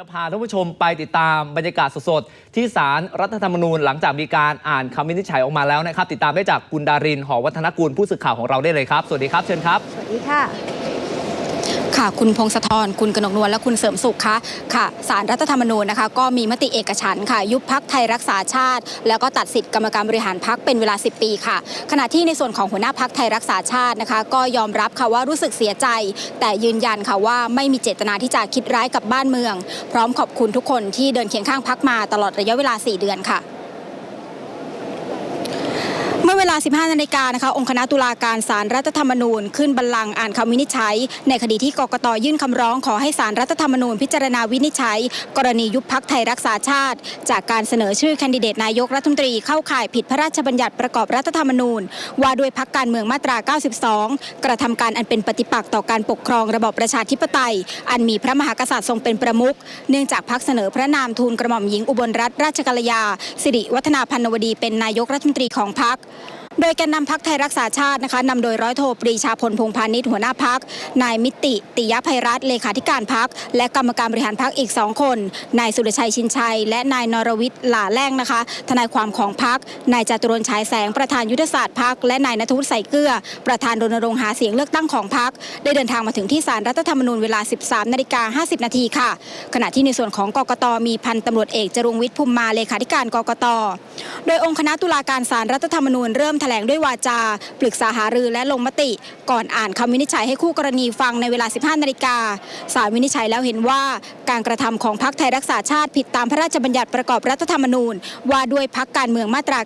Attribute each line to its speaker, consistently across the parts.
Speaker 1: จะพาท่านผู้ชมไปติดตามบรรยากาศสดๆ ที่ศาลรรัฐธรรมนูญหลังจากมีการอ่านคำวินิจฉัยออกมาแล้วนะครับ ติดตามได้จากคุณดารินหอวัฒนกุลผู้สื่อข่าวของเราได้เลยครับ สวัสดีครับเชิญครับ
Speaker 2: สวัสดีค่ะ
Speaker 3: ค่ะ คุณพงศธรคุณกนกนวลและคุณเสริมสุขคะค่ะสารรัฐธรรมนูญนะคะ ก็มีมติเอกฉันค่ะ ยุบพักไทยรักษาชาติ แล้วก็ตัดสิทธิ์กรรมการบริหารพักเป็นเวลา 10 ปีค่ะ ขณะที่ในส่วนของหัวหน้าพักไทยรักษาชาตินะคะ ก็ยอมรับค่ะว่ารู้สึกเสียใจ แต่ยืนยันค่ะว่าไม่มีเจตนาที่จะคิดร้ายกับบ้านเมือง พร้อมขอบคุณทุกคนที่เดินเคียงข้างพักมาตลอดระยะเวลา 4 เดือนค่ะ มื่อเวลา 15 นาฬิกานะคะ องค์คณะตุลาการศาลรรัฐธรรมนูญ ขึ้นบัลลังก์อ่านคำวินิจฉัย ในคดีที่กกตยื่นคำร้องขอให้ศาลรรัฐธรรมนูญพิจารณาวินิจฉัย กรณียุบพักไทยรักษาชาติ จากการเสนอชื่อแคนดิเดตนายกรัฐมนตรีเข้าข่ายผิดพระราชบัญญัติประกอบรัฐธรรมนูญ ว่าด้วยพักการเมืองมาตรา 92 กระทำการอันเป็นปฏิปักษ์ต่อการปกครองระบอบประชาธิปไตย อันมีพระมหากษัตริย์ทรงเป็นประมุขเนื่องจากพักเสนอพระนามทูลกระหม่อมหญิงอุบลรัตนราชกัลยา สิริวัฒนาพันนวดีเป็นนายกรัฐมนตรีของพัก โดยแกนนำพักไทยรักษาชาตินะคะนำโดยร้อยโทปรีชาพลพงพาณิชย์หัวหน้าพักนายมิติ ติยภัยรัตน์เลขาธิการพักและกรรมการบริหารพักอีกสองคนนายสุรชัยชินชัย และนายนรวิทย์หล่าแรงนะคะ ทนายความของพักนายจตุรนฉายแสงประธานยุทธศาสตร์พักและนายนทุศใส่เกลือ ประธานรณรงค์หาเสียงเลือกตั้งของพักได้เดินทางมาถึงที่ศาลรัฐธรรมนูญเวลา 13นาฬิกา50 นาทีค่ะ ขณะที่ในส่วนของกกตมีพันตำรวจเอกจรุงวิทย์ภูมิมาเลขาธิการกกตโดยองค์คณะตุลาการศาลรัฐธรรมนูญเริ่มแถลงด้วยวาจา ปรึกษาหารือและลงมติ ก่อนอ่านคำวินิจฉัยให้คู่กรณีฟังในเวลา 15 นาฬิกาศาลวินิจฉัยแล้วเห็นว่าการกระทำของพรรคไทยรักษาชาติผิดตามพระราชบัญญัติประกอบรัฐธรรมนูญ ว่าด้วยพักการเมืองมาตรา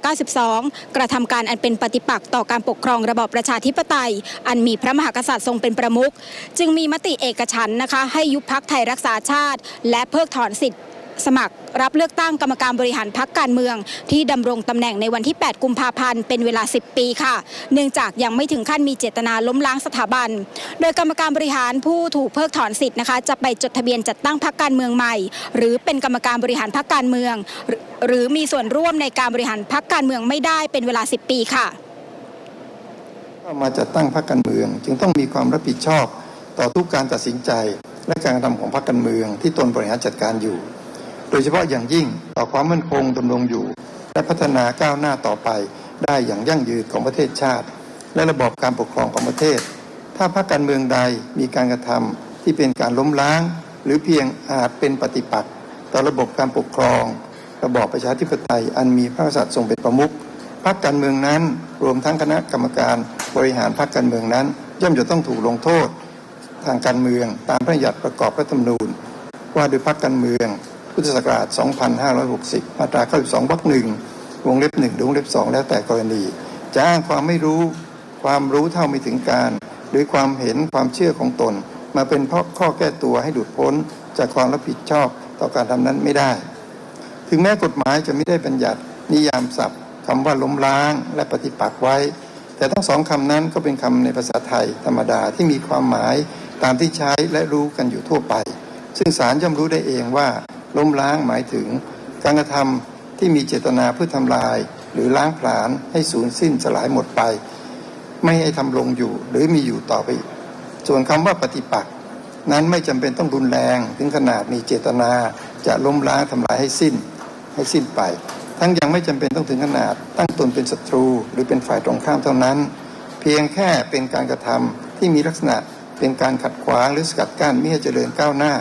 Speaker 3: 92 กระทำการอันเป็นปฏิปักษ์ต่อการปกครองระบอบประชาธิปไตย อันมีพระมหากษัตริย์ทรงเป็นประมุขจึงมีมติเอกฉันนะคะ ให้ยุบพักไทยรักษาชาติ และเพิกถอนสิทธิ์ สมัครรับเลือกตั้งกรรมการบริหารพักการเมือง ที่ดำรงตำแหน่งในวันที่ 8 กุมภาพันธ์เป็นเวลา 10 ปีค่ะ เนื่องจากยังไม่ถึงขั้นมีเจตนาล้มล้างสถาบัน โดยกรรมการบริหารผู้ถูกเพิกถอนสิทธิ์นะคะจะไปจดทะเบียนจัดตั้งพักการเมืองใหม่ หรือเป็นกรรมการบริหารพักการเมือง หรือมีส่วนร่วมในการบริหารพักการเมืองไม่ได้เป็นเวลา 10 ปีค่ะ
Speaker 4: เข้ามาจัดตั้งพรรคการเมือง จึงต้องมีความรับผิดชอบต่อทุกการตัดสินใจ และการกระทำของพรรคการเมืองที่ตนบริหารจัดการอยู่ โดยเฉพาะอย่างยิ่งต่อความมั่นคงดำรงอยู่ และพัฒนาก้าวหน้าต่อไปได้อย่างยั่งยืนของประเทศชาติ และระบอบการปกครองของประเทศ ถ้าพรรคการเมืองใดมีการกระทำที่เป็นการล้มล้าง หรือเพียงอาจเป็นปฏิปักษ์ต่อระบบการปกครอง ระบอบประชาธิปไตยอันมีพระกษัตริย์ทรงเป็นประมุขพรรคการเมืองนั้น รวมทั้งคณะกรรมการบริหารพรรคการเมืองนั้น ย่อมจะต้องถูกลงโทษ ทางการเมืองตามพระราชบัญญัติประกอบรัฐธรรมนูญ ว่าด้วยพรรคการเมือง พุทธศักราช 2560 มาตรา 92 วรรคหนึ่งวงเล็บหนึ่งหรือวงเล็บสองแล้วแต่กรณี จะอ้างความไม่รู้ ความรู้เท่าไม่ถึงการ หรือความเห็นความเชื่อของตน มาเป็นเพราะข้อแก้ตัวให้หลุดพ้น จากความรับผิดชอบต่อการทำนั้นไม่ได้ ถึงแม้กฎหมายจะไม่ได้บัญญัตินิยามศัพท์คำว่าล้มล้างและปฏิปักษ์ไว้ แต่ทั้งสองคำนั้นก็เป็นคำในภาษาไทยธรรมดาที่มีความหมายตามที่ใช้และรู้กันอยู่ทั่วไป ซึ่งศาลย่อมรู้ได้เองว่า ล้มล้างหมายถึง การกระทำที่มีเจตนาเพื่อทำลาย หรือล้างผลาญให้สูญสิ้นสลายหมดไป ไม่ให้ทำลงอยู่หรือมีอยู่ต่อไป ส่วนคำว่าปฏิปักษ์นั้นไม่จำเป็นต้องรุนแรง ถึงขนาดมีเจตนาจะล้มล้างทำลายให้สิ้นให้สิ้นไป ทั้งยังไม่จำเป็นต้องถึงขนาด ตั้งตนเป็นศัตรู หรือเป็นฝ่ายตรงข้ามเท่านั้น เพียงแค่เป็นการกระทำที่มีลักษณะเป็นการขัดขวางหรือสกัดกั้นไม่ให้เจริญก้าวหน้า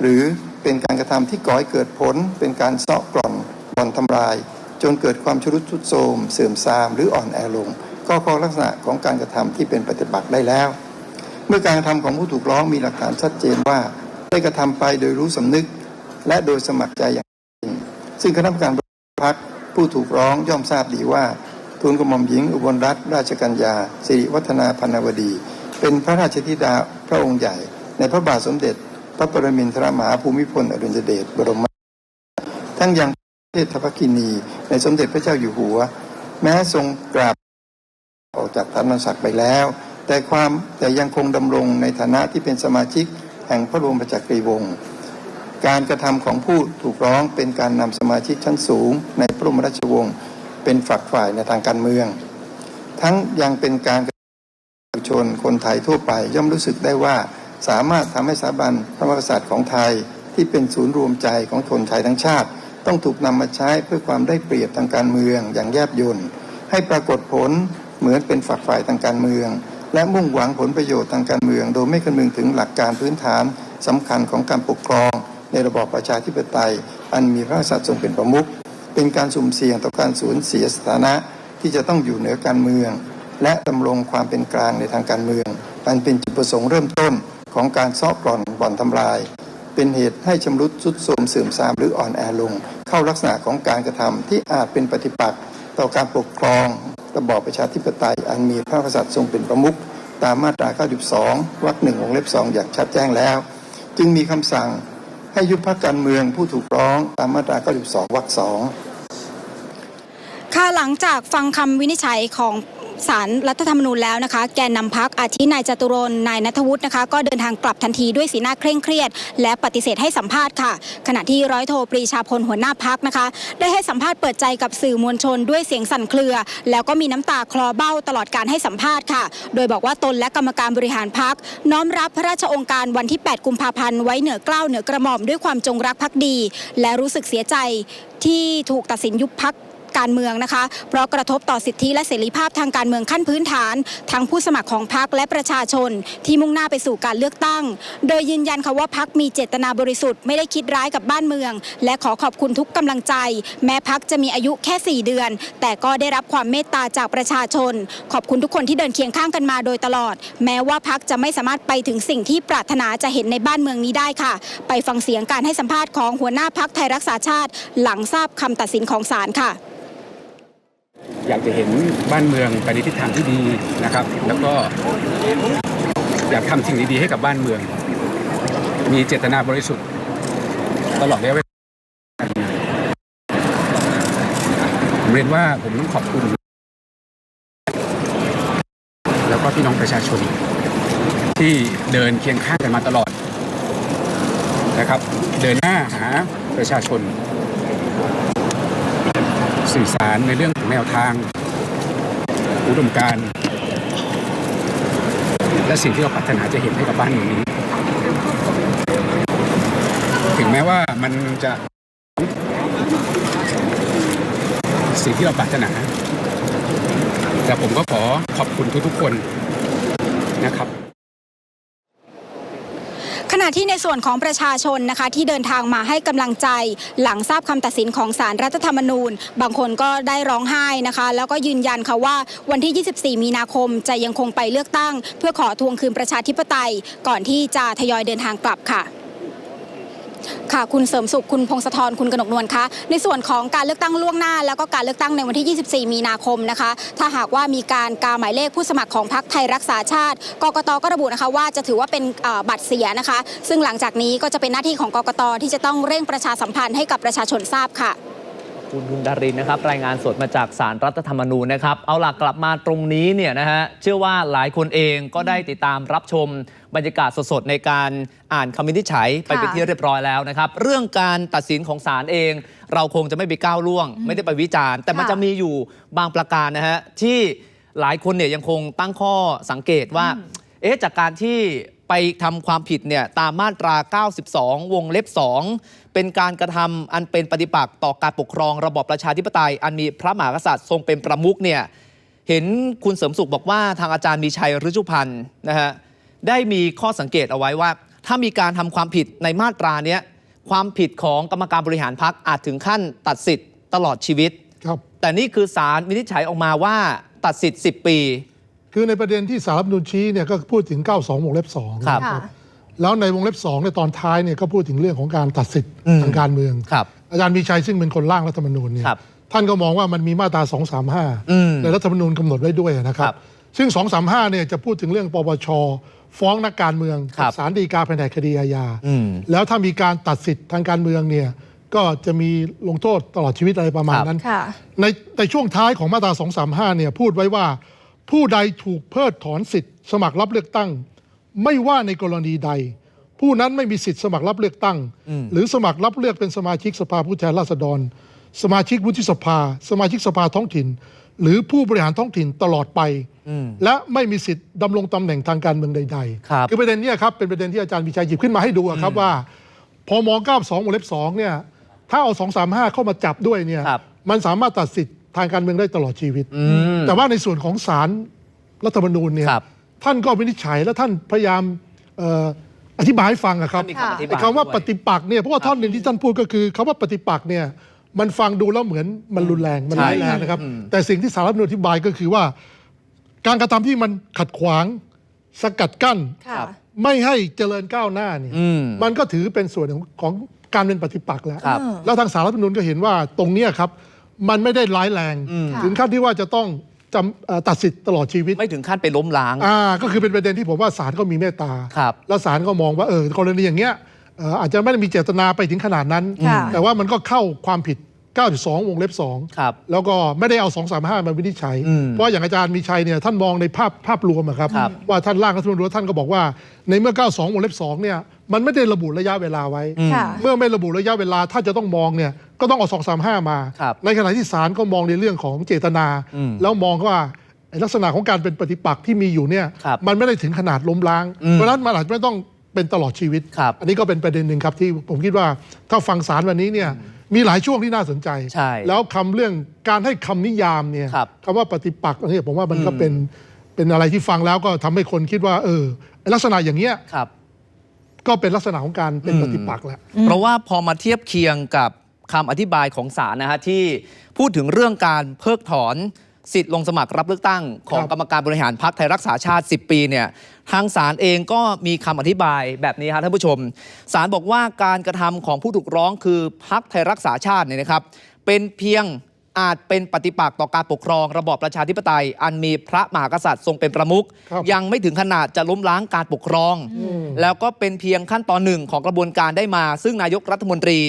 Speaker 4: หรือ เป็นการกระทำที่ก่อให้เกิดผล เป็นการเซาะกร่อนบ่อนทำลาย จนเกิดความชรุดทุดโทรมเสื่อมทราม หรืออ่อนแอลง ก็ข้อลักษณะของการกระทำที่เป็นปฏิบัติได้แล้ว เมื่อการกระทำของผู้ถูกร้องมีหลักฐานชัดเจนว่าได้กระทำไปโดยรู้สำนึก และโดยสมัครใจอย่างจริงซึ่งคณะกรรมการพักผู้ถูกร้องย่อมทราบดีว่าทูลกระหม่อมหญิงอุบลรัตนราชกัญญาสิริวัฒนาพันนวดี เป็นพระราชธิดาพระองค์ใหญ่ ในพระบาทสมเด็จ พระปรมินทรมหาภูมิพลอดุลยเดชบรมทั้งยังเทศพกินี ในสมเด็จพระเจ้าอยู่หัว แม้ทรงกราบออกจากฐานศักดิ์ไปแล้ว แต่ความแต่ยังคงดำรงในฐานะที่เป็นสมาชิกแห่งพระบรมจักรีวงศ์การกระทำของผู้ถูกร้องเป็นการนำสมาชิกชั้นสูง ในพระบรมราชวงศ์เป็นฝักฝ่ายในทางการเมือง ทั้งยังเป็นการประชาชนคนไทยทั่วไปย่อมรู้สึกได้ว่า สามารถทำให้สถาบันพระมหากษัตริย์ของไทย ที่เป็นศูนย์รวมใจของคนไทยทั้งชาติ ต้องถูกนำมาใช้เพื่อความได้เปรียบทางการเมืองอย่างแยบยลให้ปรากฏผลเหมือนเป็นฝักฝ่ายทางการเมือง และมุ่งหวังผลประโยชน์ทางการเมือง โดยไม่คำนึงถึงหลักการพื้นฐานสำคัญของการปกครอง ในระบอบประชาธิปไตย อันมีพระกษัตริย์ทรงเป็นประมุขเป็นการสุ่มเสี่ยงต่อการสูญเสียสถานะที่จะต้องอยู่เหนือการเมือง และดำรงความเป็นกลางในทางการเมืองอันเป็นจุดประสงค์เริ่มต้น ของการซ้อกร่อนบ่อนทำลาย เป็นเหตุให้ชำรุดทรุดโทรมเสื่อมทรามหรืออ่อนแอลง เข้าลักษณะของการกระทำที่อาจเป็นปฏิปักษ์ต่อการปกครอง ระบอบประชาธิปไตยอันมีพระกษัตริย์ทรงเป็นประมุขตามมาตรา 92 วรรคหนึ่งวงเล็บสองอย่างชัดแจ้งแล้ว จึงมีคำสั่งให้ยุบพักการเมืองผู้ถูกร้องตามมาตรา 92 วรรคสอง
Speaker 3: ค่ะหลังจากฟังคำวินิจฉัยของ สารรัฐธรรมนูญแล้วนะคะ แกนนำพักอาทินายจตุรนนายนัทวุฒินะคะ ก็เดินทางกลับทันทีด้วยสีหน้าเคร่งเครียด และปฏิเสธให้สัมภาษณ์ค่ะ ขณะที่ร้อยโทปรีชาพลหัวหน้าพักนะคะ ได้ให้สัมภาษณ์เปิดใจกับสื่อมวลชนด้วยเสียงสั่นเครือ แล้วก็มีน้ำตาคลอเบ้าตลอดการให้สัมภาษณ์ค่ะ โดยบอกว่าตนและกรรมการบริหารพักน้อมรับพระราชองค์การวันที่ 8 กุมภาพันธ์ไว้เหนือเกล้าวเหนือกระหม่อมด้วยความจงรักภักดี และรู้สึกเสียใจที่ถูกตัดสินยุบพัก การเมืองนะคะ เพราะกระทบต่อสิทธิและเสรีภาพทางการเมืองขั้นพื้นฐาน ทั้งผู้สมัครของพรรคและประชาชน ที่มุ่งหน้าไปสู่การเลือกตั้ง โดยยืนยันค่ะว่าพรรคมีเจตนาบริสุทธิ์ไม่ได้คิดร้ายกับบ้านเมือง และขอขอบคุณทุกกำลังใจ แม้พรรคจะมีอายุแค่ 4 เดือน แต่ก็ได้รับความเมตตาจากประชาชน ขอบคุณทุกคนที่เดินเคียงข้างกันมาโดยตลอด แม้ว่าพรรคจะไม่สามารถไปถึงสิ่งที่ปรารถนาจะเห็นในบ้านเมืองนี้ได้ค่ะ ไปฟังเสียงการให้สัมภาษณ์ของหัวหน้าพรรคไทยรักษาชาติ หลังทราบคำตัดสินของศาลค่ะ
Speaker 2: อยากจะเห็นบ้านเมืองไปในทิศทางที่ดีนะครับ แล้วก็อยากทำสิ่งดีๆให้กับบ้านเมือง มีเจตนาบริสุทธิ์ ตลอดระยะเวลาผมเรียนว่าผมต้องขอบคุณ แล้วก็พี่น้องประชาชน ที่เดินเคียงข้างกันมาตลอดนะครับ เดินหน้าหาประชาชน สื่อสารในเรื่องของแนวทางอุดมการณ์และสิ่งที่เราปรารถนาจะเห็นให้กับบ้านเมืองนี้ ถึงแม้ว่ามันจะสิ่งที่เราปรารถนา แต่ผมก็ขอขอบคุณทุกๆคนนะครับ
Speaker 3: ขณะที่ในส่วนของประชาชนนะคะที่เดินทางมาให้กำลังใจหลังทราบคำตัดสินของศาลรัฐธรรมนูญ บางคนก็ได้ร้องไห้นะคะ แล้วก็ยืนยันค่ะว่าวันที่ 24 มีนาคมจะยังคงไปเลือกตั้ง เพื่อขอทวงคืนประชาธิปไตย ก่อนที่จะทยอยเดินทางกลับค่ะ ค่ะ คุณเสริมสุข คุณพงศธร คุณกนกนวลคะ ในส่วนของการเลือกตั้งล่วงหน้า แล้วก็การเลือกตั้งในวันที่ 24 มีนาคมนะคะ ถ้าหากว่ามีการกาหมายเลขผู้สมัครของพรรคไทยรักษาชาติ กกต ก็ระบุนะคะว่าจะถือว่าเป็นบัตรเสียนะคะ ซึ่งหลังจากนี้ก็จะเป็นหน้าที่ของกกต ที่จะต้องเร่งประชาสัมพันธ์ให้กับประชาชนทราบค่ะ
Speaker 1: คุณบุญดารินนะครับ รายงานสดมาจากสารรัฐธรรมนูญนะครับ เอาหลักกลับมาตรงนี้เนี่ยนะฮะเชื่อว่าหลายคนเองก็ได้ติดตามรับชมบรรยากาศสดๆในการอ่านคำวินิจฉัยไปเป็นที่เรียบร้อยแล้วนะครับ เรื่องการตัดสินของศาลเอง เราคงจะไม่ไปก้าวล่วง ไม่ได้ไปวิจารณ์ แต่มันจะมีอยู่บางประการนะฮะที่หลายคนเนี่ยยังคงตั้งข้อสังเกตว่า เอ๊ะจากการที่ไปทำความผิดเนี่ยตามมาตรา 92 วงเล็บ 2 เป็นการกระทำอันเป็นปฏิปักษ์ต่อการปกครองระบอบประชาธิปไตย อันมีพระมหากษัตริย์ทรงเป็นประมุขเนี่ยเห็นคุณเสริมสุขบอกว่าทางอาจารย์มีชัยฤชุพันธ์นะฮะได้มีข้อสังเกตเอาไว้ว่า ถ้ามีการทำความผิดในมาตราเนี้ยความผิดของกรรมการบริหารพักอาจถึงขั้นตัดสิทธิ์ตลอดชีวิต
Speaker 5: ครับ
Speaker 1: แต่นี่คือสารวินิจฉัยออกมาว่าตัดสิทธิ์ 10 ปี
Speaker 5: คือในประเด็นที่สารรัฐธรรมนูญชี้เนี่ยก็พูดถึง 92วงเล็บ2
Speaker 1: ครับ
Speaker 5: นะ แล้วในวงเล็บ2ในตอนท้ายเนี่ยก็พูดถึงเรื่องของการตัดสิทธิ์
Speaker 1: อืม
Speaker 5: ทางการเมือง
Speaker 1: ครับ
Speaker 5: อาจารย์มีชัยซึ่งเป็นคนร่างรัฐธรรมนูญเนี่ย
Speaker 1: ครับ
Speaker 5: ท่านก็มองว่ามันมีมาตรา
Speaker 1: อืม
Speaker 5: 235 ในรัฐธรรมนูญกำหนดไว้ด้วยนะครั
Speaker 1: ครับบ
Speaker 5: ซึ่ง 235 เนี่ยจะพูดถึงเรื่องปปช ฟ้องนักการเมือง
Speaker 1: ครับ
Speaker 5: ศาลฎีกาแผนกคดีอาญา
Speaker 1: อืม
Speaker 5: แล้วถ้ามีการตัดสิทธิ์ทางการเมืองเนี่ยก็จะมีลงโทษตลอดชีวิตอะไรประมาณ
Speaker 1: ครับ
Speaker 5: นั้น
Speaker 3: ค่ะ
Speaker 5: ในในช่วงท้ายของมาตรา 235 เนี่ยพูดไว้ว่า ผู้ใดถูกเพิกถอนสิทธิ์ สมัครรับเลือกตั้ง ไม่ว่าในกรณีใด ผู้นั้นไม่มีสิทธิ์สมัครรับเลือกตั้ง
Speaker 1: อืม
Speaker 5: หรือสมัครรับเลือกเป็นสมาชิกสภาผู้แทนราษฎร สมาชิกวุฒิสภา สมาชิกสภาท้องถิ่น หรือผู้บริหารท้องถิ่นตลอดไป
Speaker 1: อืม
Speaker 5: และไม่มีสิทธิ์ดำรงตำแหน่งทางการเมืองใด
Speaker 1: ครับ
Speaker 5: ๆ คือประเด็นเนี้ครับเป็นประเด็นที่อาจารย์วิชัยหยิบขึ้นมาให้ดูอะครับว่า พอมอง92วงเล็บ2เนี่ยถ้าเอา 235 เข้ามาจับด้วยเนี่ย
Speaker 1: ครับ
Speaker 5: มันสามารถตัดสิทธิ์ทางการเมืองได้ตลอดชีวิต
Speaker 1: อืม
Speaker 5: แต่ว่าในส่วนของศาลรัฐธรรมนูญเนี่ย
Speaker 1: ครับ
Speaker 5: ท่านก็วินิจฉัยและท่านพยายามเอ่ออธิบายให้ฟังอะครับ
Speaker 1: มีคำอธิบาย
Speaker 5: ไอ้คำว่า
Speaker 1: ด้วย
Speaker 5: ปฏิปักษ์เนี่ยเพราะว่าท่อนหนึ่งที่ท่านพูดก็คือคำว่าปฏิปักษ์เนี่ยมันฟังดูแล้วเหมือนมันรุนแรงมัน
Speaker 1: ใช่
Speaker 5: ร้ายแรงนะครับ
Speaker 1: อืม
Speaker 5: แต่สิ่งที่สารรัฐธรรมนูญอธิบายก็คือว่า การกระทำที่มันขัดขวางสกัดกั้น
Speaker 3: ค่ะ
Speaker 5: ไม่ให้เจริญก้าวหน้าเนี่ย
Speaker 1: อืม
Speaker 5: มันก็ถือเป็นส่วนของของการเป็นปฏิปักษ์แล้ว
Speaker 1: ครับ
Speaker 5: แล้วทางสารรัฐธรรมนูญก็เห็นว่าตรงเนี้ยครับ มันไม่ได้ร้ายแรง
Speaker 1: อืม
Speaker 5: ถึงขั้นที่ว่าจะต้อง จำเอ่อตัดสิทธิ์ตลอดชีวิต
Speaker 1: ไม่ถึงขั้นไปล้มล้าง
Speaker 5: อ่าก็คือเป็นประเด็นที่ผมว่าศาลก็มีเมตตา
Speaker 1: ครับ
Speaker 5: แล้วศาลก็มองว่าเออกรณีอย่างเงี้ยเอ่ออาจจะไม่ได้มีเจตนาไปถึงขนาดนั้น
Speaker 3: ค่ะ
Speaker 5: แต่ว่ามันก็เข้าความผิด 92 วงเล็บ 2
Speaker 1: ครับ
Speaker 5: แล้วก็ไม่ได้เอา 235 มาวินิจฉัย
Speaker 1: อืม
Speaker 5: เพราะอย่างอาจารย์มีชัยเนี่ยท่านมองในภาพภาพรวมอะครับ
Speaker 1: ครับ
Speaker 5: ว่าท่านร่างรัฐธรรมนูญท่านก็บอกว่าในเมื่อ 92 วงเล็บ 2 เนี่ยมันไม่ได้ระบุระยะเวลาไว้
Speaker 3: ค่ะ
Speaker 5: เมื่อไม่ระบุระยะเวลาถ้าจะต้องมองเนี่ย ก็ต้องเอา235มา
Speaker 1: ครับ
Speaker 5: ในขณะที่ศาลก็มองในเรื่องของเจตนา
Speaker 1: อืม
Speaker 5: แล้วมองว่าไอ้ลักษณะของการเป็นปฏิปักษ์ที่มีอยู่เนี่ย
Speaker 1: ครับ
Speaker 5: มันไม่ได้ถึงขนาดล้มล้าง
Speaker 1: อืม
Speaker 5: เพราะฉะนั้นมันอาจจะไม่ต้องเป็นตลอดชีวิต
Speaker 1: ครับ
Speaker 5: อันนี้ก็เป็นประเด็นหนึ่งครับที่ผมคิดว่าถ้าฟังสารวันนี้เนี่ยมีหลายช่วงที่น่าสนใจ
Speaker 1: ใช่
Speaker 5: แล้วคำเรื่องการให้คำนิยามเนี่ย
Speaker 1: ครับ
Speaker 5: คำว่าปฏิปักษ์อันนี้ผมว่ามันก็
Speaker 1: อืม
Speaker 5: เป็นเป็นอะไรที่ฟังแล้วก็ทำให้คนคิดว่า เออไอ้ลักษณะอย่างเงี้ย
Speaker 1: ครับ
Speaker 5: ก็เป็นลักษณะของการเป็น
Speaker 1: อืม
Speaker 5: ปฏิปักษ์แหละ
Speaker 1: เพราะว่าพอมาเทียบเคียงกับ คำอธิบายของศาลนะฮะที่พูดถึงเรื่องการเพิกถอนสิทธิ์ลงสมัครรับเลือกตั้งของ
Speaker 5: ครับ
Speaker 1: กรรมการบริหารพรรคไทยรักษาชาติ 10 ปีเนี่ยทางศาลเองก็มีคำอธิบายแบบนี้ครับท่านผู้ชมศาลบอกว่าการกระทำของผู้ถูกร้องคือพรรคไทยรักษาชาติเนี่ยนะครับ เป็นเพียง อาจเป็นปฏิปักษ์ต่อการปกครอง ระบอบประชาธิปไตย อันมีพระมหากษัตริย์ทรงเป็นประมุข
Speaker 5: ครับ
Speaker 1: ยังไม่ถึงขนาดจะล้มล้างการปกครองแล้วก็เป็นเพียงขั้นตอนหนึ่งของกระบวนการได้มา ซึ่งนายกรัฐมนตรี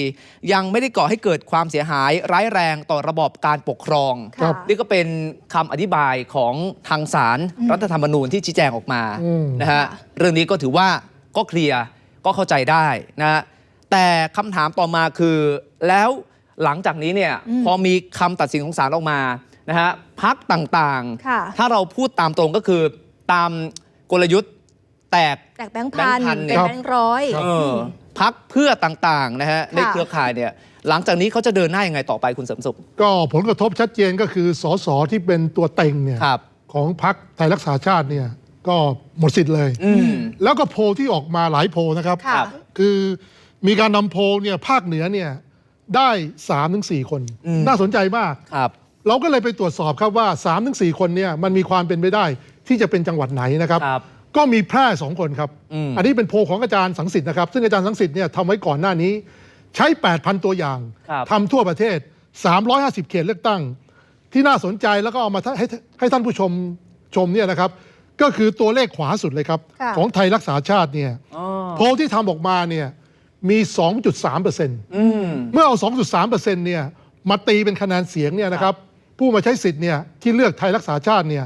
Speaker 1: ยังไม่ได้ก่อให้เกิดความเสียหายร้ายแรงต่อระบอบการปกครอง
Speaker 5: ครับ
Speaker 1: นี่ก็เป็นคำอธิบายของทางศาลรัฐธรรมนูญที่ชี้แจงออกมา
Speaker 5: อืม
Speaker 1: นะฮะเรื่องนี้ก็ถือว่าก็เคลียร์ก็เข้าใจได้นะฮะแต่คำถามต่อมาคือ แล้ว หลังจากนี้เนี่ยพอมีคำตัดสินของศาลออกมานะฮะพักต่าง
Speaker 3: ค่ะ
Speaker 1: ๆถ้าเราพูดตามตรงก็คือตามกลยุทธ์แตก
Speaker 3: แตกแบงค์พัน
Speaker 1: แบงค์พันเนี่
Speaker 3: เป็
Speaker 1: ย
Speaker 3: นแบงค์ร้อย
Speaker 1: เออพักเพื่อต่างๆนะฮะในเครือข่ายเนี่ยหลังจากนี้เขาจะเดินหน้ายังไงต่อไปคุณเสริมสุข
Speaker 5: ก็ผลกระทบชัดเจนก็คือสสที่เป็นตัวเต็งเนี่ย
Speaker 1: ครับ
Speaker 5: ของพรรคไทยรักษาชาติเนี่ยก็หมดสิทธิ์เลย
Speaker 1: อืม
Speaker 5: แล้วก็โพลที่ออกมาหลายโพลนะครับ
Speaker 3: ค่ะ
Speaker 5: คือมีการนำโพลเนี่ยภาคเหนือเนี่ย ได้3าถึงสคน
Speaker 1: อืม
Speaker 5: น่าสนใจมาก
Speaker 1: ครับ
Speaker 5: เราก็เลยไปตรวจสอบครับว่า3าถึงสคนเนี่ยมันมีความเป็นไปได้ที่จะเป็นจังหวัดไหนนะครับ
Speaker 1: ครับ
Speaker 5: ก็มีแพร่สองคนครับ
Speaker 1: อืม
Speaker 5: อันนี้เป็นโพลของอาจารย์สังสิทธิ์นะครับ ซึ่งอาจารย์สังสิทธิ์เนี่ยทำไว้ก่อนหน้านี้ ใช้ 8,000 ตัวอย่าง
Speaker 1: ครับ
Speaker 5: ทำทั่วประเทศ 350 เขตเลือกตั้ง ที่น่าสนใจแล้วก็เอามาให้ให้ท่านผู้ชมชมเนี่ยนะครับ ก็คือตัวเลขขวาสุดเลยครับ
Speaker 3: ค่ะ
Speaker 5: ของไทยรักษาชาติเนี่ย
Speaker 1: อ๋อ
Speaker 5: โพลที่ทำออกมาเนี่ย มี 2.3เปอร์เซ็นต์
Speaker 1: อืม
Speaker 5: เมื่อเอา 2.3เปอร์เซ็นต์เนี่ยมาตีเป็นคะแนนเสียงเนี่ยนะครับผู้มาใช้สิทธิ์เนี่ยที่เลือกไทยรักษาชาติเนี่ย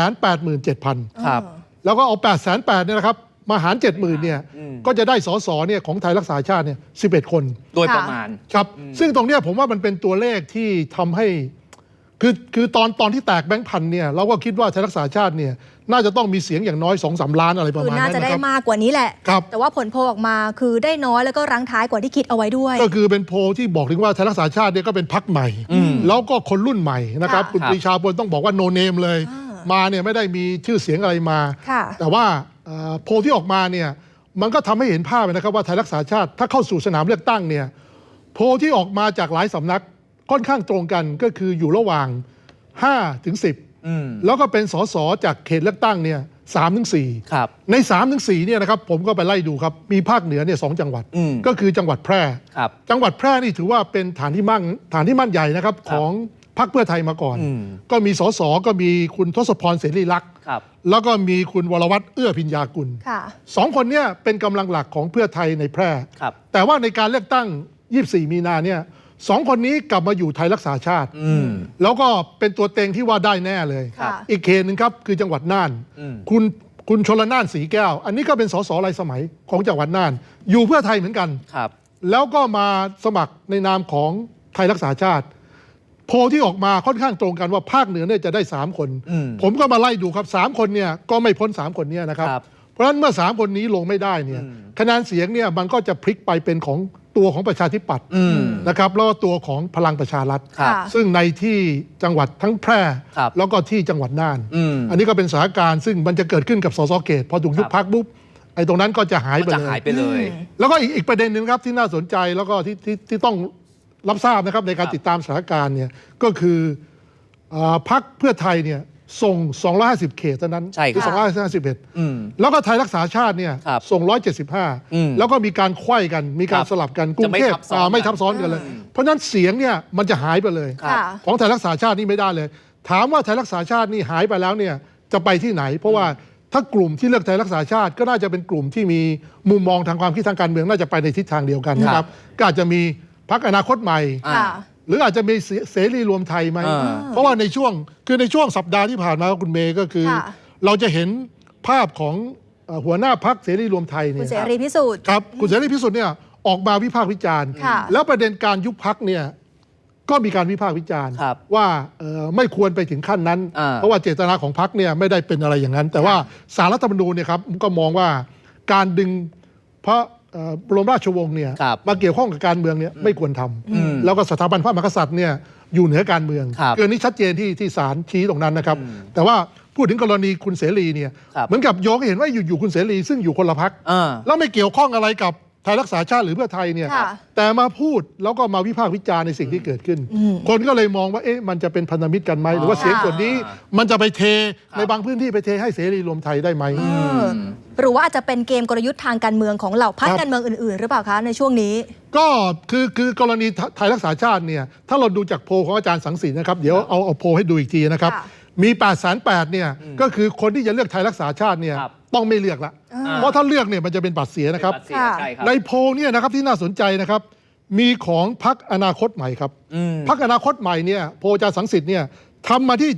Speaker 5: 887,000
Speaker 1: ครับ
Speaker 5: แล้วก็เอา 8 8 0 0เนี่ยนะครับมาหาร 70,000เนี่ย
Speaker 1: อืม
Speaker 5: ก็จะได้สสเนี่ยของไทยรักษาชาติเนี่ย11 คน
Speaker 1: โดยประมาณ
Speaker 5: ครับ ซึ่งตรงเนี้ยผมว่ามันเป็นตัวเลขที่ทำให้ คือคือตอนตอนที่แตกแบงค์พันเนี่ยเราก็คิดว่าไทยรักษาชาติเนี่ยน่าจะต้องมีเสียงอย่างน้อย2อสล้านอะไรประ
Speaker 6: คือ
Speaker 5: มาณ
Speaker 6: น่า
Speaker 5: นั้น
Speaker 6: จะ
Speaker 5: นะ
Speaker 6: ได้
Speaker 5: ครับ
Speaker 6: มากกว่านี้แหละ
Speaker 5: ครับ
Speaker 6: แต่ว่าผลโพลออกมาคือได้น้อยแล้วก็รั้งท้ายกว่าที่คิดเอาไว้ด้วย
Speaker 5: ก็คือเป็นโพลที่บอกถึงว่าไทยรักษาชาติเนี่ยก็เป็นพักใหม่
Speaker 1: อืม
Speaker 5: แล้วก็คนรุ่นใหม่นะครับ
Speaker 6: ค่ะ
Speaker 5: คุณ
Speaker 1: ครับ
Speaker 5: ปรีชาพลต้องบอกว่าโนเนมเลย
Speaker 6: อ่าม
Speaker 5: มาเนี่ยไม่ได้มีชื่อเสียงอะไรมา
Speaker 6: ค่ะ
Speaker 5: แต่ว่าเอ่อโพลที่ออกมาเนี่ยมันก็ทำให้เห็นภาพนะครับว่าไทยรักษาชาติถ้าเข้าสู่สนามเลือกตั้งเนี่ยโพลที่ออกมาจากหลายสำนัก ค่อนข้างตรงกันก็คืออยู่ระหว่าง5ถึง10
Speaker 1: อืม
Speaker 5: แล้วก็เป็นสสจากเขตเลือกตั้งเนี่ยสามถึงสี่
Speaker 1: ครับ
Speaker 5: ใน3ามถึงสเนี่ยนะครับผมก็ไปไล่ดูครับ มีภาคเหนือเนี่ยสองจังหวัด
Speaker 1: อืม
Speaker 5: ก็คือจังหวัดแพร่
Speaker 1: ครับ
Speaker 5: จังหวัดแพร่นี่ถือว่าเป็นฐานที่มั่นฐานที่มั่นใหญ่นะครับ
Speaker 1: ค
Speaker 5: ข
Speaker 1: รับ
Speaker 5: องพรรคเพื่อไทยมาก่อน
Speaker 1: อืม
Speaker 5: ก็มีสสก็มีคุณทศพรเสรีลักษณ์
Speaker 1: ครับ
Speaker 5: แล้วก็มีคุณวรวัตรเอื้อพิญญากุล
Speaker 6: ค่ะ
Speaker 5: สองคนเนี่ยเป็นกำลังหลักของเพื่อไทยในแพร่
Speaker 1: ครับ
Speaker 5: แต่ว่าในการเลือกตั้ง 24 มีนาเนี่ย สองคนนี้กลับมาอยู่ไทยรักษาชาติ
Speaker 1: อืม
Speaker 5: แล้วก็เป็นตัวเต็งที่ว่าได้แน่เลย
Speaker 6: ครับ
Speaker 5: อีกเขตหนึ่งครับคือจังหวัดน่าน
Speaker 1: อืม
Speaker 5: คุณคุณชลน่านสีแก้ว อันนี้ก็เป็นสสรายสมัยของจังหวัดน่าน อยู่เพื่อไทยเหมือนกัน
Speaker 1: ครับ
Speaker 5: แล้วก็มาสมัครในนามของไทยรักษาชาติ โพลที่ออกมาค่อนข้างตรงกันว่าภาคเหนือเนี่ยจะได้ 3 คน
Speaker 1: อืม
Speaker 5: ผมก็มาไล่ดูครับ 3 คนเนี่ยก็ไม่พ้น 3 คนเนี้นะครับ
Speaker 1: ครับ
Speaker 5: เพราะฉะนั้นเมื่อสามคนนี้ลงไม่ได้เนี่ยคะแนนเสียงเนี่ยมันก็จะพลิกไปเป็นของตัวของประชาธิปัตย์
Speaker 1: อืม
Speaker 5: นะครับแล้วก็ตัวของพลังประชารัฐ
Speaker 1: ครับ
Speaker 6: ค่ะ
Speaker 5: ซึ่งในที่จังหวัดทั้งแพร่
Speaker 1: ครับ
Speaker 5: แล้วก็ที่จังหวัดน่าน
Speaker 1: อืม
Speaker 5: อันนี้ก็เป็นสถานการณ์ซึ่งมันจะเกิดขึ้นกับสสเกตพอถูกยุบ
Speaker 1: ครับ
Speaker 5: พักปุ๊บไอ้ตรงนั้นก็จะหาย
Speaker 1: ก็
Speaker 5: ไป
Speaker 1: จะ
Speaker 5: เล
Speaker 1: หาย
Speaker 5: ย
Speaker 1: ไปเลย
Speaker 5: แล้วก็อีกอีกประเด็นหนึ่งครับที่น่าสนใจแล้วก็ที่ที่ที่ต้องรับทราบนะครับในการ
Speaker 1: ครับ
Speaker 5: ติดตามสถานการณ์เนี่ยก็คืออาพักเพื่อไทยเนี่ย ส่ง 250 เขตเท่านั้น
Speaker 1: ใช่ครับ
Speaker 5: อ251
Speaker 1: อืม
Speaker 5: แล้วก็ไทยรักษาชาติเนี่ย
Speaker 1: ครับ
Speaker 5: ส่ง
Speaker 1: อืม
Speaker 5: 175 แล้วก็มีการไขว้กันมีการ
Speaker 1: ครับ
Speaker 5: สลับกันกรุงเทพ
Speaker 1: จะไม่ทับซ้อน
Speaker 5: อ่าไม่
Speaker 1: กัน
Speaker 5: ทับซ้อนกันเลย เพราะฉะนั้นเสียงเนี่ยมันจะหายไปเลย
Speaker 1: ครับ
Speaker 6: ค่ะ
Speaker 5: ของไทยรักษาชาตินี่ไม่ได้เลย ถามว่าไทยรักษาชาตินี่หายไปแล้วเนี่ยจะไปที่ไหน เพราะว่าถ้ากลุ่มที่เลือกไทยรักษาชาติ ก็น่าจะเป็นกลุ่มที่มีมุมมองทางความคิดทางการเมืองน่าจะไปในทิศทางเดียวกันนะค
Speaker 1: ครั
Speaker 5: รับบก็อาจจะมีพักอนาคตใหม่
Speaker 1: อ่า
Speaker 6: ค่ะ
Speaker 5: หรืออาจจะมีเสเสรีรวมไทยไหม
Speaker 1: อ่า
Speaker 5: เพราะว่าในช่วงคือในช่วงสัปดาห์ที่ผ่านมาคุณเมย์ก็คือ
Speaker 6: ค่ะ
Speaker 5: เราจะเห็นภาพของเอ่อหัวหน้าพักเสรีรวมไทย
Speaker 6: คุ
Speaker 5: เนี่
Speaker 6: ณ
Speaker 5: ย
Speaker 6: เสรีพิสูจน์
Speaker 5: ครับคุณเสรีพิสุทธิ์เนี่ยออกมาวิพากษ์วิจารณ์
Speaker 6: ค่ะ
Speaker 5: แล้วประเด็นการยุบพักเนี่ยก็มีการวิพากษ์วิจารณ์
Speaker 1: ครับ
Speaker 5: ว่าเอ่อไม่ควรไปถึงขั้นนั้น
Speaker 1: อ่า
Speaker 5: เพราะว่าเจตนาของพักเนี่ยไม่ได้เป็นอะไรอย่างนั้น แต่ว่าสารรัฐธรรมนูญเนี่ยครับก็มองว่าการดึงพระ เอ่อบรมราชวงศ์เนี่ย
Speaker 1: ครับ
Speaker 5: มาเกี่ยวข้องกับการเมืองเนี่ยไม่ควรทำแล้วก็สถาบันพระมหากษัตริย์เนี่ยอยู่เหนือการเมือง
Speaker 1: ครับ
Speaker 5: เกินนี้ชัดเจนที่ที่ศาลชี้ตรงนั้นนะครับ แต่ว่าพูดถึงกรณีคุณเสรีเนี่ย
Speaker 1: ครับ
Speaker 5: เหมือนกับโยงให้เห็นว่าอยู่ๆคุณเสรีซึ่งอยู่คนละพัก
Speaker 1: อ่า
Speaker 5: แล้วไม่เกี่ยวข้องอะไรกับ ไทยรักษาชาติหรือเพื่อไทยเนี่ย
Speaker 6: ค่ะ
Speaker 5: แต่มาพูดแล้วก็มาวิพากษ์วิจารณ์ในสิ่งที่เกิดขึ้น คนก็เลยมองว่าเอ๊ะมันจะเป็นพันธมิตรกันไหมหรือว่าเสียงส่วนนี้ มันจะไปเทในบางพื้นที่ไปเทให้เสรีรวมไทยได้ไหม
Speaker 6: เออหรือว่าอาจจะเป็นเกมกลยุทธ์ทางการเมืองของเหล่าพรรค
Speaker 5: ครับ
Speaker 6: การเมืองอื่น ๆ หรือเปล่าคะในช่วงนี้
Speaker 5: ก็คือคือกรณีไทยรักษาชาติเนี่ยถ้าเราดูจากโพลของอาจารย์สังสินนะครับ เดี๋ยวเอาเอาโพลให้ดูอีกทีนะครับ
Speaker 6: ค่ะ
Speaker 5: มี8ปดแสนแปดเนี่ยก็คือคนที่จะเลือกไทยรักษาชาติเนี่ย
Speaker 1: ครับ
Speaker 5: ต้องไม่เลือกละ
Speaker 6: อ่า
Speaker 5: เพราะถ้าเลือกเนี่ยมันจะเป็นบัตรเสียนะครับ
Speaker 1: เป็นบัตรเสียใช่ครับ
Speaker 5: ในโพลเนี่ยนะครับที่น่าสนใจนะครับ มีของพักอนาคตใหม่ครับ
Speaker 1: อืม
Speaker 5: พักอนาคตใหม่เนี่ยโพลอาจารย์สังสิทธิ์เนี่ยทำมาที่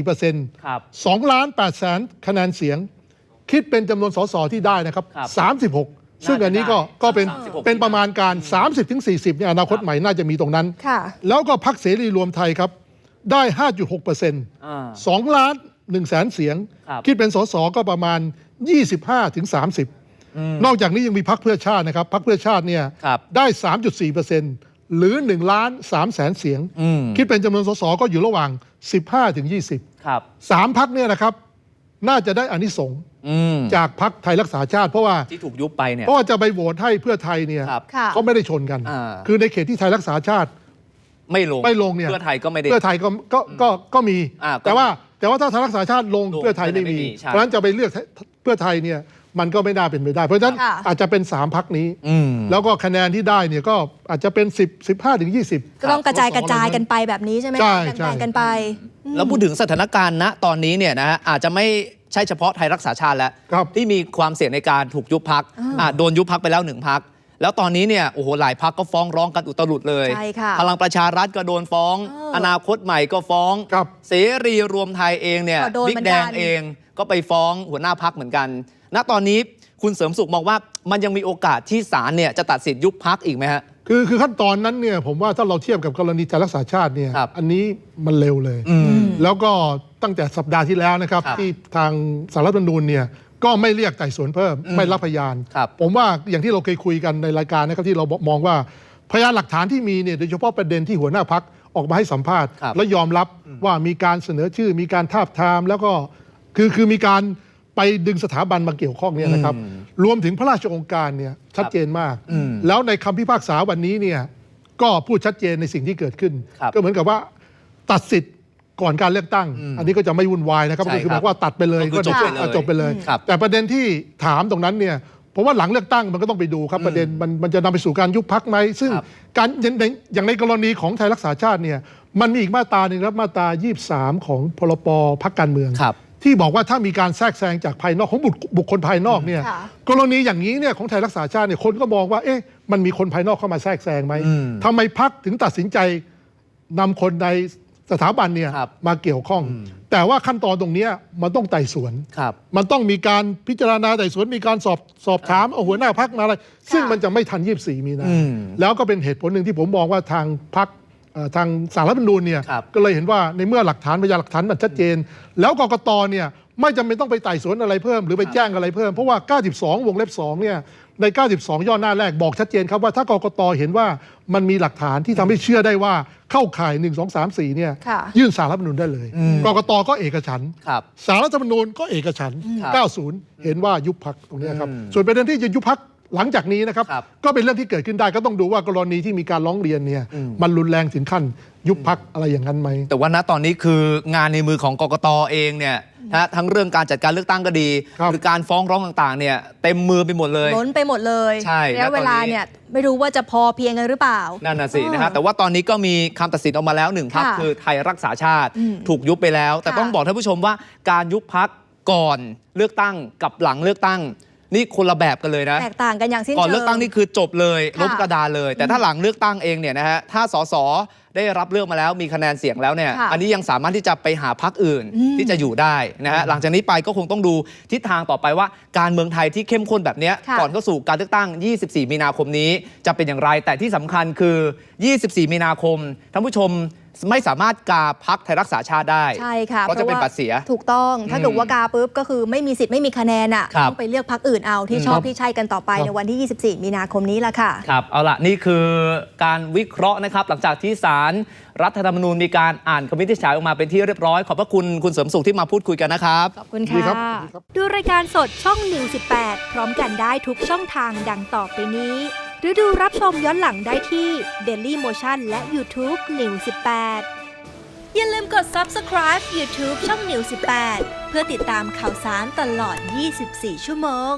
Speaker 5: 7.4เปอร์เซ็นต์
Speaker 1: ครับ
Speaker 5: 2ล้าน8แสนคะแนนเสียง คิดเป็นจำนวนสสที่ได้นะครับ
Speaker 1: ครับ
Speaker 5: 36 ซึ่งอันนี้ก็ก็เป็น
Speaker 1: 36
Speaker 5: เป็นประมาณการ 30-40เนี่ยอนาคตใหม่น่าจะมีตรงนั้น
Speaker 6: ค่ะ
Speaker 5: แล้วก็พักเสรีรวมไทยครับ ได้ 5.6เปอร์เซ็นต์
Speaker 1: อ่า
Speaker 5: สองล้าน1แสนเสียง
Speaker 1: ครับ
Speaker 5: คิดเป็นสสก็ประมาณ 25ถึง30 นอกจากนี้ยังมีพักเพื่อชาตินะครับพักเพื่อชาติเนี่ย
Speaker 1: ครับ
Speaker 5: ได้ 3.4เปอร์เซ็นต์หรือ1ล้าน3แสนเสียง
Speaker 1: อืม
Speaker 5: คิดเป็นจำนวนสสก็อยู่ระหว่าง 15ถึง20
Speaker 1: ครับ
Speaker 5: สามพักเนี่ยนะครับน่าจะได้อานิสงส์
Speaker 1: อืม
Speaker 5: จากพักไทยรักษาชาติ เพราะว่า
Speaker 1: ที่ถูกยุบไปเนี่ย
Speaker 5: เพราะว่าจะไปโหวตให้เพื่อไทยเนี่ย
Speaker 1: ครับ
Speaker 6: ค่ะ
Speaker 5: เขาไม่ได้ชนกัน
Speaker 1: อ่า
Speaker 5: คือในเขตที่ไทยรักษาชาติ
Speaker 1: ไม่ลง
Speaker 5: ไม่ลงเนี่ย
Speaker 1: เพื่อไทยก็ไม่ได้
Speaker 5: เพื่อไทยก็ก็ก็ก็มี
Speaker 1: อ่าก็
Speaker 5: แต่ว่า แต่ว่าถ้าไทยรักษาชาติลง
Speaker 1: ลง
Speaker 5: เพื่อไทยไม่มี
Speaker 1: เพื่อไทยไม่มีใช่
Speaker 5: เพราะฉะนั้นจะไปเลือกเพื่อไทยเนี่ยมันก็ไม่น่าเป็นไปได้ เพราะฉะนั้น
Speaker 6: ค่ะ
Speaker 5: อาจจะเป็นสามพักนี้
Speaker 1: อืม
Speaker 5: แล้วก็คะแนนที่ได้เนี่ยก็อาจจะเป็น 10 15ถึง20
Speaker 6: ก็ต้องกระจายกระจายกันไปแบบนี้ใช่ไหม
Speaker 5: ใช่
Speaker 6: คะ
Speaker 5: ใช่
Speaker 6: แบ่งๆกันไป
Speaker 1: แล้วพูดถึงสถานการณ์ณตอนนี้เนี่ยนะฮะอาจจะไม่ใช่เฉพาะไทยรักษาชาติแล้ว
Speaker 5: ครับ
Speaker 1: ที่มีความเสี่ยงในการถูกยุบพัก
Speaker 6: อ่า
Speaker 1: โดนยุบพักไปแล้วหนึ่งพัก แล้วตอนนี้เนี่ยโอ้โหหลายพักก็ฟ้องร้องกันอุตลุดเลย
Speaker 6: ใช่ค่ะ
Speaker 1: พลังประชารัฐก็โดนฟ้อง
Speaker 6: เออ
Speaker 1: อนาคตใหม่ก็ฟ้อง
Speaker 5: ครับ
Speaker 1: เสรีรวมไทยเองเนี่ย
Speaker 6: ก็โดน
Speaker 1: บิ๊
Speaker 6: เหมื
Speaker 1: ก
Speaker 6: อน
Speaker 1: แด
Speaker 6: กั
Speaker 1: ง
Speaker 6: น
Speaker 1: เองก็ไปฟ้องหัวหน้าพักเหมือนกัน ณตอนนี้คุณเสริมสุขมองว่ามันยังมีโอกาสที่ศาลเนี่ยจะตัดสินยุบพักอีกไหมฮะ
Speaker 5: คือคือขั้นตอนนั้นเนี่ยผมว่าถ้าเราเทียบกับกรณีไทยรักษาชาติเนี่ย
Speaker 1: ครับ
Speaker 5: อันนี้มันเร็วเลย
Speaker 1: อืม
Speaker 5: แล้วก็ตั้งแต่สัปดาห์ที่แล้วนะครับ
Speaker 1: ครับ
Speaker 5: ที่ทางสารรัฐธรรมนูญเนี่ย ก็ไม่เรียกไต่สวนเพิ่ม
Speaker 1: อืม
Speaker 5: ไม่รับพยาน
Speaker 1: ครับ
Speaker 5: ผมว่าอย่างที่เราเคยคุยกันในรายการนะครับที่เรามองว่าพยานหลักฐานที่มีเนี่ยโดยเฉพาะประเด็นที่หัวหน้าพักออกมาให้สัมภาษณ์
Speaker 1: ครับ
Speaker 5: และยอมรับว่ามีการเสนอชื่อ มีการทาบทาม แล้วก็คือคือมีการไปดึงสถาบันมาเกี่ยวข้องเนี่ยนะครับ
Speaker 1: อืม
Speaker 5: รวมถึงพระราชองค์การเนี่ยชัดเจนมาก
Speaker 1: อืม
Speaker 5: แล้วในคำพิพากษาวันนี้เนี่ยก็พูดชัดเจนในสิ่งที่เกิดขึ้น
Speaker 1: ครับ
Speaker 5: ก็เหมือนกับว่าตัดสิทธิ์ ก่อนการเลือกตั้งอันนี้ก็จะไม่วุ่นวายนะครับ
Speaker 1: ใช่
Speaker 5: ก็คือ
Speaker 1: ค
Speaker 5: ห
Speaker 1: รั
Speaker 5: มา
Speaker 1: บ
Speaker 5: ยว่าตัดไปเลย
Speaker 1: ก็คือจบไปเลย
Speaker 5: อะจบไปเลย
Speaker 1: ครับ
Speaker 5: แต่ประเด็นที่ถามตรงนั้นเนี่ยผมว่าหลังเลือกตั้งมันก็ต้องไปดูครับประเด็นมันมันจะนำไปสู่การยุบพักไหมซึ่ง
Speaker 1: ครับ
Speaker 5: การอย่างในอย่างในกรณีของไทยรักษาชาติเนี่ยมันมีอีกมาตราหนึ่งครับมาตรา 23 ของพรบพักการเมือง
Speaker 1: ครับ
Speaker 5: ที่บอกว่าถ้ามีการแทรกแซงจากภายนอกของบุคบุคคลภายนอกเนี่ย
Speaker 6: ค่ะ
Speaker 5: กรณีอย่างนี้เนี่ยของไทยรักษาชาติเนี่ยคนก็มองว่าเอ๊ะมันมีคนภายนอกเข้ามาแทรกแซงไหม
Speaker 1: อืม
Speaker 5: ทำไมพักถึงตัดสินใจนำคนใน สถาบันเนี่ย
Speaker 1: ครับ
Speaker 5: มาเกี่ยวข้อง แต่ว่าขั้นตอนตรงเนี้ยมันต้องไต่สวน
Speaker 1: ครับ
Speaker 5: มันต้องมีการพิจารณาไต่สวนมีการสอบสอบถามเอาหัวหน้าพักมาอะไร ซึ่งมันจะไม่ทัน24มีนา
Speaker 1: อืม
Speaker 5: แล้วก็เป็นเหตุผลหนึ่งที่ผมมองว่าทางพักเอ่อทางสารรัฐธรรมนูญเนี่ย
Speaker 1: ครับ
Speaker 5: ก็เลยเห็นว่าในเมื่อหลักฐานพยานหลักฐานมันชัดเจน แล้วกกตเนี่ยไม่จำเป็นต้องไปไต่สวนอะไรเพิ่ม หรือไปแจ้งอะไรเพิ่ม เพราะว่า 92 วงเล็บ2เนี่ย ใน 92 ย่อหน้าแรกบอกชัดเจนครับว่าถ้ากกตเห็นว่ามันมีหลักฐานที่ทำให้เชื่อได้ว่าเข้าข่าย 1 2 3 4 เนี่ย
Speaker 6: ค่ะ
Speaker 5: ยื่นสารรัฐธรรมนูญได้เลย
Speaker 1: อืม
Speaker 5: กกตก็เอกฉันท์
Speaker 1: ครับ
Speaker 5: สารรัฐธรรมนูญก็เอกฉันท์
Speaker 1: ครับ
Speaker 5: 90 เห็นว่ายุบพักตรงเนี้ยครับ
Speaker 1: อืม
Speaker 5: ส่วนประเด็นที่จะยุบพักหลังจากนี้นะครับ
Speaker 1: ครับ
Speaker 5: ก็เป็นเรื่องที่เกิดขึ้นได้ก็ต้องดูว่ากรณีที่มีการร้องเรียนเนี่ย
Speaker 1: อืม
Speaker 5: มันรุนแรงถึงขั้นยุบพักอะไรอย่างนั้นไหม
Speaker 1: แต่ว่าณตอนนี้คืองานในมือของกกตเองเนี่ย นะทั้งเรื่องการจัดการเลือกตั้งก็ดี
Speaker 5: ครับ
Speaker 1: หรือการฟ้องร้องต่างๆเนี่ยเต็มมือไปหมดเลย
Speaker 6: ล้นไปหมดเลย
Speaker 1: ใช่
Speaker 6: ระยะ
Speaker 1: แล้วตอนนี้
Speaker 6: เวลาเนี่ยไม่รู้ว่าจะพอเพียงกันหรือเปล่า
Speaker 1: นั่นน่ะสิ
Speaker 6: เออ
Speaker 1: นะฮะแต่ว่าตอนนี้ก็มีคำตัดสินออกมาแล้วหนึ่งพัก
Speaker 6: ค่ะ
Speaker 1: คือไทยรักษาชาติ
Speaker 6: อืม
Speaker 1: ถูกยุบไปแล้ว แต่
Speaker 6: ค่ะ
Speaker 1: ต้องบอกท่านผู้ชมว่าการยุบพักก่อนเลือกตั้งกับหลังเลือกตั้งนี่คนละแบบกันเลยนะ
Speaker 6: แตกต่างกันอย่างสิ้น
Speaker 1: ก่อน
Speaker 6: เชิง
Speaker 1: เลือกตั้งนี่คือจบเลย
Speaker 6: ค่ะ
Speaker 1: ล้มกระดานเลย แต่ถ้าหลังเลือกตั้งเองเนี่ยนะฮะถ้าสส ได้รับเลือกมาแล้วมีคะแนนเสียงแล้วเนี่ย
Speaker 6: ค่ะ
Speaker 1: อันนี้ยังสามารถที่จะไปหาพักอื่น
Speaker 6: อืม
Speaker 1: ที่จะอยู่ได้นะฮะหลังจากนี้ไปก็คงต้องดูทิศทางต่อไปว่าการเมืองไทยที่เข้มข้นแบบเนี้ย
Speaker 6: ค่ะ
Speaker 1: ก่อนเข้าสู่การเลือกตั้ง 24 มีนาคมนี้ จะเป็นอย่างไรแต่ที่สำคัญคือ 24 มีนาคมท่านผู้ชมไม่สามารถกาพักไทยรักษาชาติได้
Speaker 6: ใช่ค่ะ
Speaker 1: เพราะจะเป็น
Speaker 6: ว่
Speaker 1: บัตรเสีย
Speaker 6: ถูกต้อง ถ้า
Speaker 1: อืม
Speaker 6: เกิดว่ากาปุ๊บก็คือไม่มีสิทธิ์ไม่มีคะแนนอะ
Speaker 1: ครับ
Speaker 6: ต้องไปเลือกพักอื่นเอาที่ชอบ
Speaker 5: ครับ
Speaker 6: ที่ใช่กันต่อไป
Speaker 5: ครับ
Speaker 6: ในวันที่ 24 มีนาคมนี้ละค่ะ
Speaker 1: ครับ เอาละนี่คือการวิเคราะห์นะครับ หลังจากที่ศาลรัฐธรรมนูญมีการอ่านคำวินิจฉัยออกมาเป็นที่เรียบร้อย ขอบพระคุณคุณเสริมสุขที่มาพูดคุยกันนะครับ
Speaker 6: ขอบคุณ
Speaker 5: ดี
Speaker 6: ค่ะ
Speaker 5: ครับดีครับ
Speaker 7: ดูรายการสดช่อง 118 พร้อมกันได้ทุกช่องทางดังต่อไปนี้ หรือดูรับชมย้อนหลังได้ที่ Daily Motion และ YouTube 118 อย่าลืมกด Subscribe YouTube ช่อง 118 เพื่อติดตามข่าวสารตลอด 24 ชั่วโมง